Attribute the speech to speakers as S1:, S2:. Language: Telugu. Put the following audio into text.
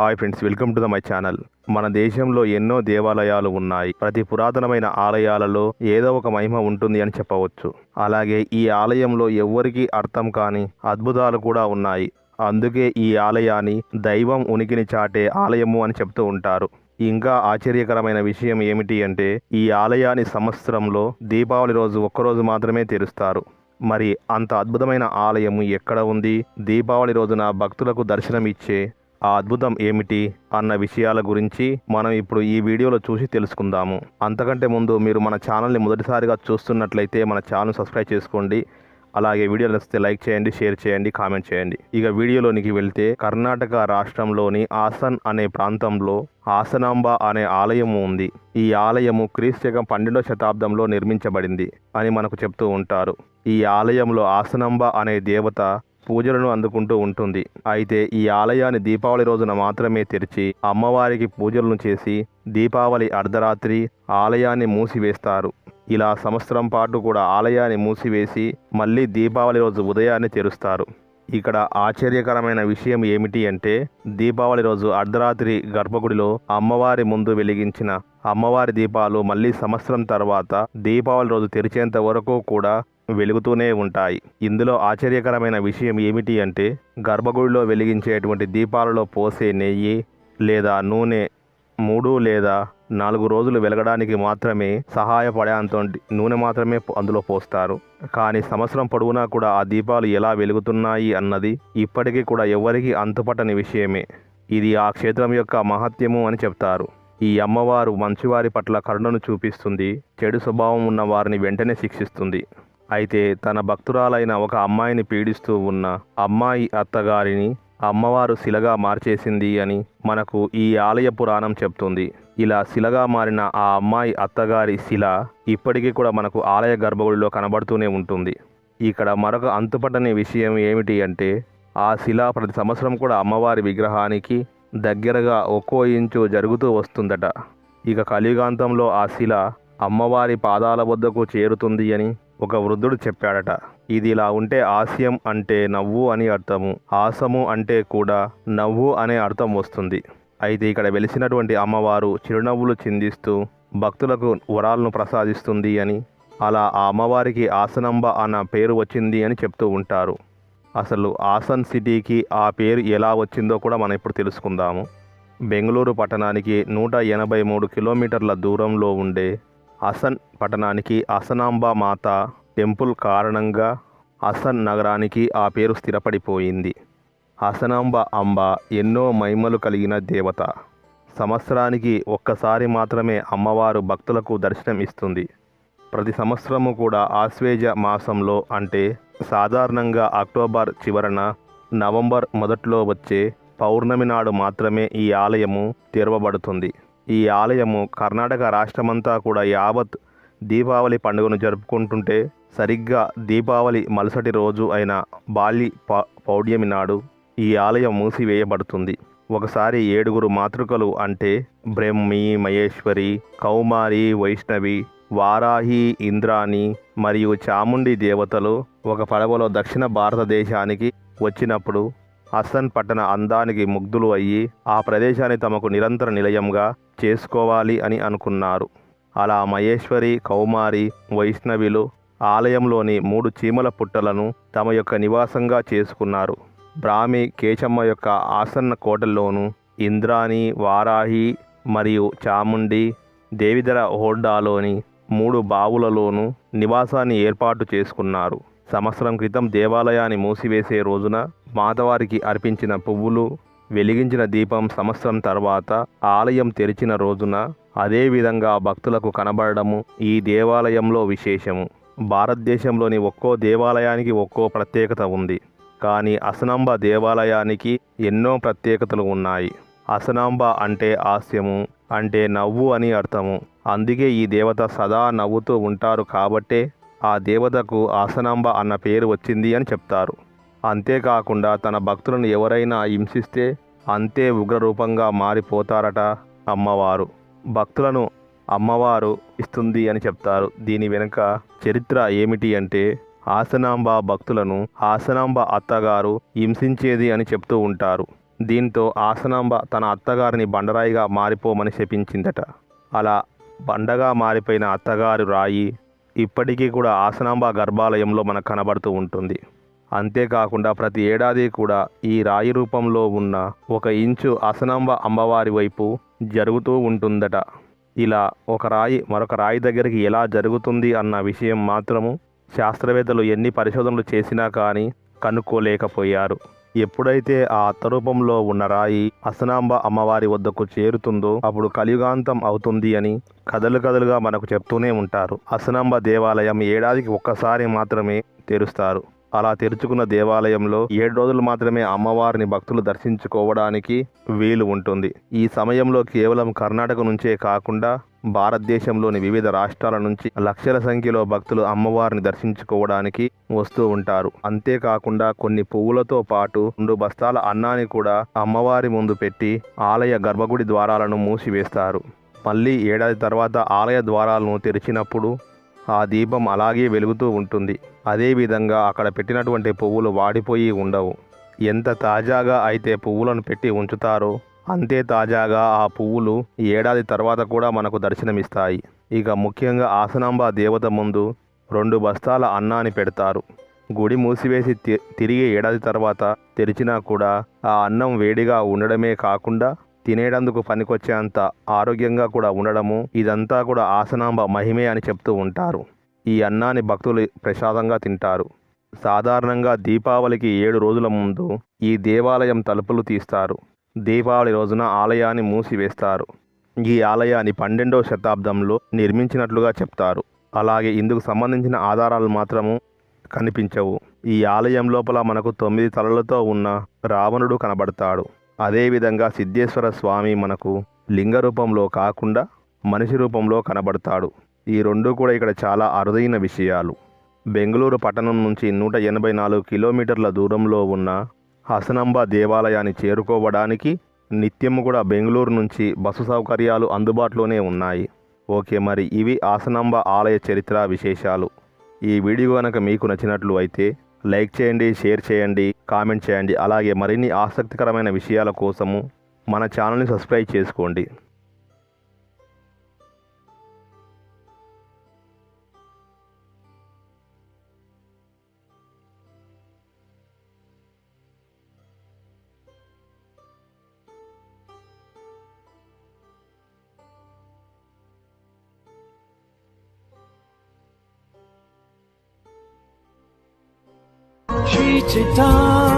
S1: Hi friends welcome to the my channel మన దేశంలో ఎన్నో దేవాలయాలు ఉన్నాయి. ప్రతి పురాతనమైన ఆలయాలలో ఏదో ఒక మహిమ ఉంటుంది అని చెప్పవచ్చు. అలాగే ఈ ఆలయంలో ఎవ్వరికీ అర్థం కాని అద్భుతాలు కూడా ఉన్నాయి. అందుకే ఈ ఆలయాన్ని దైవం ఉనికిని చాటే ఆలయము అని చెప్తూ ఉంటారు. ఇంకా ఆశ్చర్యకరమైన విషయం ఏమిటి అంటే ఈ ఆలయాన్ని సంవత్సరంలో దీపావళి రోజు ఒక్కరోజు మాత్రమే తెరుస్తారు. మరి అంత అద్భుతమైన ఆలయము ఎక్కడ ఉంది? దీపావళి రోజున భక్తులకు దర్శనం ఇచ్చే ఆ అద్భుతం ఏమిటి అన్న విషయాల గురించి మనం ఇప్పుడు ఈ వీడియోలో చూసి తెలుసుకుందాము. అంతకంటే ముందు మీరు మన ఛానల్ని మొదటిసారిగా చూస్తున్నట్లయితే మన ఛానల్ సబ్స్క్రైబ్ చేసుకోండి. అలాగే వీడియో నచ్చితే లైక్ చేయండి షేర్ చేయండి కామెంట్ చేయండి. ఇక వీడియోలోనికి వెళ్తే కర్ణాటక రాష్ట్రంలోని ఆసన్ అనే ప్రాంతంలో ఆసనాంబ అనే ఆలయము ఉంది. ఈ ఆలయము క్రీస్తుకం పన్నెండో శతాబ్దంలో నిర్మించబడింది అని మనకు చెప్తూ ఉంటారు. ఈ ఆలయంలో ఆసనాంబ అనే దేవత పూజలను అందుకుంటూ ఉంటుంది. అయితే ఈ ఆలయాన్ని దీపావళి రోజున మాత్రమే తెరిచి అమ్మవారికి పూజలను చేసి దీపావళి అర్ధరాత్రి ఆలయాన్ని మూసివేస్తారు. ఇలా సంవత్సరం పాటు కూడా ఆలయాన్ని మూసివేసి మళ్ళీ దీపావళి రోజు ఉదయాన్నే తెరుస్తారు. ఇక్కడ ఆశ్చర్యకరమైన విషయం ఏమిటి అంటే దీపావళి రోజు అర్ధరాత్రి గర్భగుడిలో అమ్మవారి ముందు వెలిగించిన అమ్మవారి దీపాలు మళ్ళీ సంవత్సరం తర్వాత దీపావళి రోజు తెరిచేంత వరకు కూడా వెలుగుతూనే ఉంటాయి. ఇందులో ఆశ్చర్యకరమైన విషయం ఏమిటి అంటే గర్భగుడిలో వెలిగించేటువంటి దీపాలలో పోసే నెయ్యి లేదా నూనె మూడు లేదా నాలుగు రోజులు వెలగడానికి మాత్రమే సహాయపడేంత నూనె మాత్రమే అందులో పోస్తారు. కానీ సంవత్సరం పొడవునా కూడా ఆ దీపాలు ఎలా వెలుగుతున్నాయి అన్నది ఇప్పటికీ కూడా ఎవరికీ అంతుపట్టని విషయమే. ఇది ఆ క్షేత్రం యొక్క మహత్యము అని చెప్తారు. ఈ అమ్మవారు మంచివారి పట్ల కరుణను చూపిస్తుంది చెడు స్వభావం ఉన్న వారిని వెంటనే శిక్షిస్తుంది. అయితే తన భక్తురాలైన ఒక అమ్మాయిని పీడిస్తూ ఉన్న అమ్మాయి అత్తగారిని అమ్మవారు శిలగా మార్చేసింది అని మనకు ఈ ఆలయ పురాణం చెప్తుంది. ఇలా శిలగా మారిన ఆ అమ్మాయి అత్తగారి శిల ఇప్పటికీ కూడా మనకు ఆలయ గర్భగుడిలో కనబడుతూనే ఉంటుంది. ఇక్కడ మరొక అంతుపట్టని విషయం ఏమిటి అంటే ఆ శిల ప్రతి సంవత్సరం కూడా అమ్మవారి విగ్రహానికి దగ్గరగా ఒక్కో ఇంచు జరుగుతూ వస్తుందట. ఇక కలియుగాంతంలో ఆ శిల అమ్మవారి పాదాల వద్దకు చేరుతుంది అని ఒక వృద్ధుడు చెప్పాడట ఇది ఇలా ఉంటే హాస్యం అంటే నవ్వు అని అర్థము హాసము అంటే కూడా నవ్వు అనే అర్థం వస్తుంది. అయితే ఇక్కడ వెలిసినటువంటి అమ్మవారు చిరునవ్వులు చిందిస్తూ భక్తులకు వరాలను ప్రసాదిస్తుంది అని అలా ఆ అమ్మవారికి ఆసనంబ అన్న పేరు వచ్చింది అని చెప్తూ ఉంటారు. అసలు ఆసన్ సిటీకి ఆ పేరు ఎలా వచ్చిందో కూడా మనం ఇప్పుడు తెలుసుకుందాము. బెంగళూరు పట్టణానికి నూట ఎనభై మూడు కిలోమీటర్ల దూరంలో ఉండే అసన్ పట్టణానికి అసనాంబా మాత టెంపుల్ కారణంగా అసన్ నగరానికి ఆ పేరు స్థిరపడిపోయింది. అసనాంబ అంబ ఎన్నో మహిమలు కలిగిన దేవత. సంవత్సరానికి ఒక్కసారి మాత్రమే అమ్మవారు భక్తులకు దర్శనం ఇస్తుంది. ప్రతి సంవత్సరము కూడా ఆశ్వేజ మాసంలో అంటే సాధారణంగా అక్టోబర్ చివరన నవంబర్ మొదట్లో వచ్చే పౌర్ణమి నాడు మాత్రమే ఈ ఆలయము తెరవబడుతుంది. ఈ ఆలయము కర్ణాటక రాష్ట్రమంతా కూడా యావత్ దీపావళి పండుగను జరుపుకుంటుంటే సరిగ్గా దీపావళి మరుసటి రోజు అయిన బాలి పౌడ్యమి నాడు ఈ ఆలయం మూసివేయబడుతుంది. ఒకసారి ఏడుగురు మాతృకలు అంటే బ్రహ్మి మహేశ్వరి కౌమారి వైష్ణవి వారాహి ఇంద్రాణి మరియు చాముండి దేవతలు ఒక పడవలో దక్షిణ భారతదేశానికి వచ్చినప్పుడు హసన్ పట్టణ అందానికి ముగ్ధులు అయ్యి ఆ ప్రదేశాన్ని తమకు నిరంతర నిలయంగా చేసుకోవాలి అని అనుకున్నారు. అలా మహేశ్వరి కౌమారి వైష్ణవిలు ఆలయంలోని మూడు చీమల పుట్టలను తమ యొక్క నివాసంగా చేసుకున్నారు. బ్రాహ్మి కేశమ్మ యొక్క ఆసన్న కోటల్లోనూ ఇంద్రాణి వారాహి మరియు చాముండి దేవిధర హోడ్డాలోని మూడు బావులలోనూ నివాసాన్ని ఏర్పాటు చేసుకున్నారు. సంవత్సరం క్రితం దేవాలయాన్ని మూసివేసే రోజున మాతవారికి అర్పించిన పువ్వులు వెలిగించిన దీపం సంవత్సరం తర్వాత ఆలయం తెరిచిన రోజున అదే విధంగా భక్తులకు కనబడడము ఈ దేవాలయంలో విశేషము. భారతదేశంలోని ఒక్కో దేవాలయానికి ఒక్కో ప్రత్యేకత ఉంది. కానీ అసనాంబ దేవాలయానికి ఎన్నో ప్రత్యేకతలు ఉన్నాయి. అసనాంబ అంటే హాస్యము అంటే నవ్వు అని అర్థము. అందుకే ఈ దేవత సదా నవ్వుతూ ఉంటారు కాబట్టే ఆ దేవతకు ఆసనాంబ అన్న పేరు వచ్చింది అని చెప్తారు. అంతేకాకుండా తన భక్తులను ఎవరైనా హింసిస్తే అంతే ఉగ్రరూపంగా మారిపోతారట అమ్మవారు. భక్తులను అమ్మవారు ఇస్తుంది అని చెప్తారు. దీని వెనుక చరిత్ర ఏమిటి అంటే ఆసనాంబ భక్తులను ఆసనాంబ అత్తగారు హింసించేది అని చెప్తూ ఉంటారు. దీంతో ఆసనాంబ తన అత్తగారిని బండరాయిగా మారిపోమని శపించిందట. అలా బండగా మారిపోయిన అత్తగారు రాయి ఇప్పటికీ కూడా ఆసనాంబ గర్భాలయంలో మనకు కనబడుతూ ఉంటుంది. అంతేకాకుండా ప్రతి ఏడాది కూడా ఈ రాయి రూపంలో ఉన్న ఒక ఇంచు ఆసనాంబ అమ్మవారి వైపు జరుగుతూ ఉంటుందట. ఇలా ఒక రాయి మరొక రాయి దగ్గరికి ఎలా జరుగుతుంది అన్న విషయం మాత్రము శాస్త్రవేత్తలు ఎన్ని పరిశోధనలు చేసినా కానీ కనుక్కోలేకపోయారు. ఎప్పుడైతే ఆ అత్తరూపంలో ఉన్న రాయి అసనాంబ అమ్మవారి వద్దకు చేరుతుందో అప్పుడు కలియుగాంతం అవుతుంది అని కథలు కథలుగా మనకు చెప్తూనే ఉంటారు. అసనాంబ దేవాలయం ఏడాదికి ఒక్కసారి మాత్రమే తెరుస్తారు. అలా తెరుచుకున్న దేవాలయంలో ఏడు రోజులు మాత్రమే అమ్మవారిని భక్తులు దర్శించుకోవడానికి వీలు ఉంటుంది. ఈ సమయంలో కేవలం కర్ణాటక నుంచే కాకుండా భారతదేశంలోని వివిధ రాష్ట్రాల నుంచి లక్షల సంఖ్యలో భక్తులు అమ్మవారిని దర్శించుకోవడానికి వస్తూ ఉంటారు. అంతేకాకుండా కొన్ని పువ్వులతో పాటు రెండు బస్తాల అన్నాన్ని కూడా అమ్మవారి ముందు పెట్టి ఆలయ గర్భగుడి ద్వారాలను మూసివేస్తారు. మళ్ళీ ఏడాది తర్వాత ఆలయ ద్వారాలను తెరిచినప్పుడు ఆ దీపం అలాగే వెలుగుతూ ఉంటుంది. అదేవిధంగా అక్కడ పెట్టినటువంటి పువ్వులు వాడిపోయి ఉండవు. ఎంత తాజాగా అయితే పువ్వులను పెట్టి ఉంచుతారో అంతే తాజాగా ఆ పువ్వులు ఏడాది తర్వాత కూడా మనకు దర్శనమిస్తాయి. ఇక ముఖ్యంగా ఆసనాంబ దేవత ముందు రెండు బస్తాల అన్నాన్ని పెడతారు. గుడి మూసివేసి తి- తిరిగి ఏడాది తర్వాత తెరిచినా కూడా ఆ అన్నం వేడిగా ఉండడమే కాకుండా తినేటందుకు పనికొచ్చేంత ఆరోగ్యంగా కూడా ఉండడము ఇదంతా కూడా ఆసనాంబ మహిమే అని చెప్తూ ఉంటారు. ఈ అన్నాన్ని భక్తులు ప్రసాదంగా తింటారు. సాధారణంగా దీపావళికి ఏడు రోజుల ముందు ఈ దేవాలయం తలుపులు తీస్తారు. దీపావళి రోజున ఆలయాన్ని మూసివేస్తారు. ఈ ఆలయాన్ని పన్నెండవ శతాబ్దంలో నిర్మించినట్లుగా చెప్తారు. అలాగే ఇందుకు సంబంధించిన ఆధారాలు మాత్రము కనిపించవు. ఈ ఆలయం లోపల మనకు తొమ్మిది తలలతో ఉన్న రావణుడు కనబడతాడు. అదేవిధంగా సిద్ధేశ్వర స్వామి మనకు లింగ రూపంలో కాకుండా మనిషి రూపంలో కనబడతాడు. ఈ రెండు కూడా ఇక్కడ చాలా అరుదైన విషయాలు. బెంగళూరు పట్టణం నుంచి నూట ఎనభై నాలుగు కిలోమీటర్ల దూరంలో ఉన్న హసనంబ దేవాలయాన్ని చేరుకోవడానికి నిత్యము కూడా బెంగళూరు నుంచి బస్సు సౌకర్యాలు అందుబాటులోనే ఉన్నాయి. ఓకే మరి ఇవి ఆసనాంబ ఆలయ చరిత్ర విశేషాలు. ఈ వీడియో కనుక మీకు నచ్చినట్లు అయితే లైక్ చేయండి షేర్ చేయండి కామెంట్ చేయండి. అలాగే మరిన్ని ఆసక్తికరమైన విషయాల కోసము మన ఛానల్ని సబ్స్క్రైబ్ చేసుకోండి.
S2: 你知道。